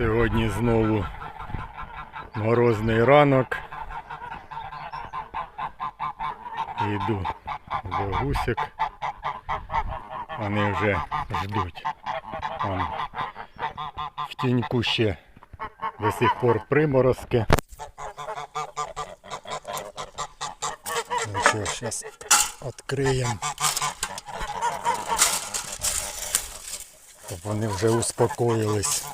Сьогодні знову морозний ранок. Йду до гусик. Вони вже ждуть. Там в тіньку ще до сих пор приморозки. Ну що, зараз відкриємо. Щоб вони вже успокоїлись.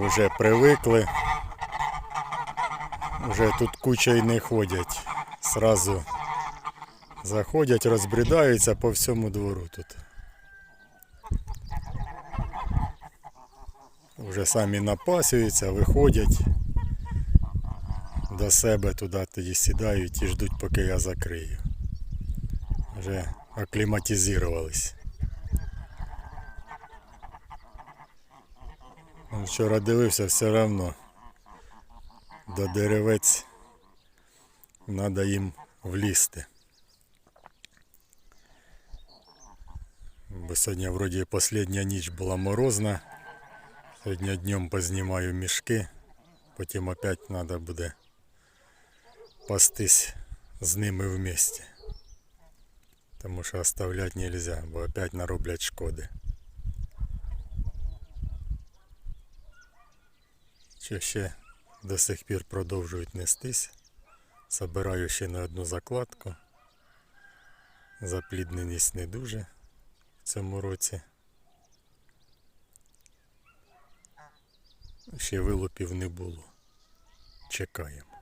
Вже привикли. Вже тут куча й не ходять. Сразу заходять, розбрідаються по всьому двору тут. Вже самі напасюються, виходять до себе туди тоді сідають і ждуть, поки я закрию. Вже акліматизувались. Вчора дивився все одно. До деревець треба їм влізти. Бо сьогодні вроді остання ніч була морозна. Сьогодні днем познімаю мішки, потім опять треба буде пастись з ними вместе. Тому що оставляти нельзя, бо опять нароблять шкоди. Що ще до сих пір продовжують нестись. Забираю ще на одну закладку. Заплідненість не дуже в цьому році. Ще вилупів не було. Чекаємо.